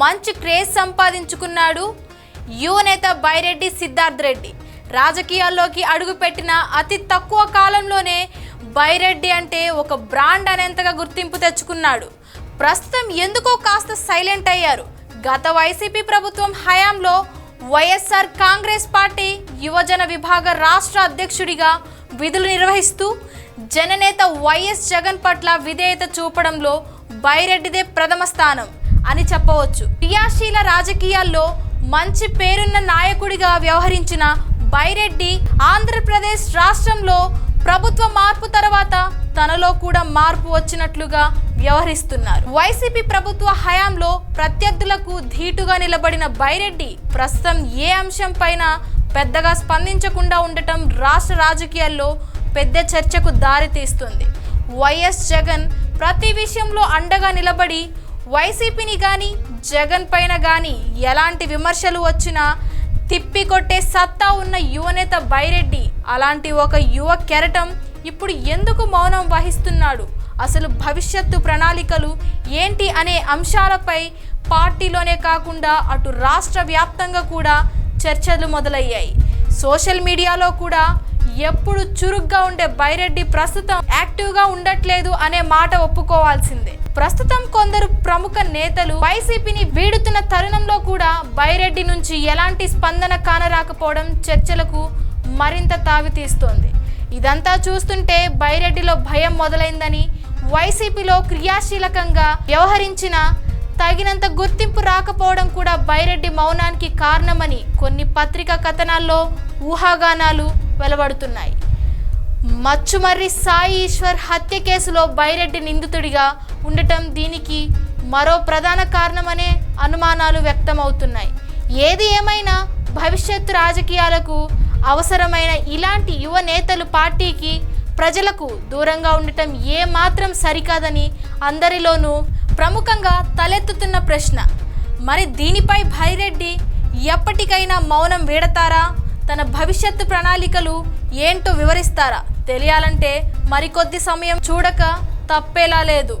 మంచి క్రేజ్ సంపాదించుకున్నాడు. యువనేత బైరెడ్డి సిద్ధార్థ్ రెడ్డి. రాజకీయాల్లోకి అడుగుపెట్టిన అతి తక్కువ కాలంలోనే బైరెడ్డి అంటే ఒక బ్రాండ్ అనేంతగా గుర్తింపు తెచ్చుకున్నాడు. ప్రస్తుతం ఎందుకో కాస్త సైలెంట్ అయ్యారు. గత వైసీపీ ప్రభుత్వం హయాంలో వైఎస్ఆర్ కాంగ్రెస్ పార్టీ యువజన విభాగ రాష్ట్ర అధ్యక్షుడిగా విధులు నిర్వహిస్తూ జననేత వైఎస్ జగన్ పట్ల విధేయత చూపడంలో బైరెడ్డిదే ప్రథమ స్థానం. అని చెప్పవచ్చు. క్రియాశీల రాజకీయాల్లో మంచి పేరున్న నాయకుడిగా వ్యవహరించిన బైరెడ్డి ఆంధ్రప్రదేశ్ రాష్ట్రంలో ప్రభుత్వ మార్పు తర్వాత తనలో కూడా మార్పు వచ్చినట్లుగా వ్యవహరిస్తున్నారు. వైసీపీ ప్రభుత్వ హయాంలో ప్రత్యర్థులకు ధీటుగా నిలబడిన బైరెడ్డి ప్రస్తుతం ఏ అంశం పైన పెద్దగా స్పందించకుండా ఉండటం రాష్ట్ర రాజకీయాల్లో పెద్ద చర్చకు దారితీస్తుంది. వైఎస్ జగన్ ప్రతి విషయంలో అండగా నిలబడి వైసీపీని కానీ జగన్ పైన కానీ ఎలాంటి విమర్శలు వచ్చినా తిప్పికొట్టే సత్తా ఉన్న యువనేత బైరెడ్డి అలాంటి ఒక యువ కెరటం ఇప్పుడు ఎందుకు మౌనం వహిస్తున్నాడు? అసలు భవిష్యత్తు ప్రణాళికలు ఏంటి అనే అంశాలపై పార్టీలోనే కాకుండా అటు రాష్ట్ర వ్యాప్తంగా కూడా చర్చలు మొదలయ్యాయి. సోషల్ మీడియాలో కూడా ఎప్పుడు చురుగ్గా ఉండే బైరెడ్డి ప్రస్తుతం యాక్టివ్గా ఉండట్లేదు అనే మాట ఒప్పుకోవాల్సిందే. ప్రస్తుతం కొందరు ప్రముఖ నేతలు వైసీపీని వీడుతున్న తరుణంలో కూడా బైరెడ్డి నుంచి ఎలాంటి స్పందన కానరాకపోవడం చర్చలకు మరింత తావితీస్తోంది. ఇదంతా చూస్తుంటే బైరెడ్డిలో భయం మొదలైందని వైసీపీలో క్రియాశీలకంగా వ్యవహరించిన తగినంత గుర్తింపు రాకపోవడం కూడా బైరెడ్డి మౌనానికి కారణమని కొన్ని పత్రికా కథనాల్లో ఊహాగానాలు వెలువడుతున్నాయి. మచ్చుమర్రి సాయి ఈశ్వర్ హత్య కేసులో బైరెడ్డి నిందితుడిగా ఉండటం దీనికి మరో ప్రధాన కారణమనే అనుమానాలు వ్యక్తమవుతున్నాయి. ఏది ఏమైనా భవిష్యత్తు రాజకీయాలకు అవసరమైన ఇలాంటి యువ నేతలు పార్టీకి ప్రజలకు దూరంగా ఉండటం ఏమాత్రం సరికాదని అందరిలోనూ ప్రముఖంగా తలెత్తుతున్న ప్రశ్న. మరి దీనిపై భైరెడ్డి ఎప్పటికైనా మౌనం వీడతారా? తన భవిష్యత్తు ప్రణాళికలు ఏంటో వివరిస్తారా? తెలియాలంటే మరికొద్ది సమయం చూడక తప్పేలా లేదు.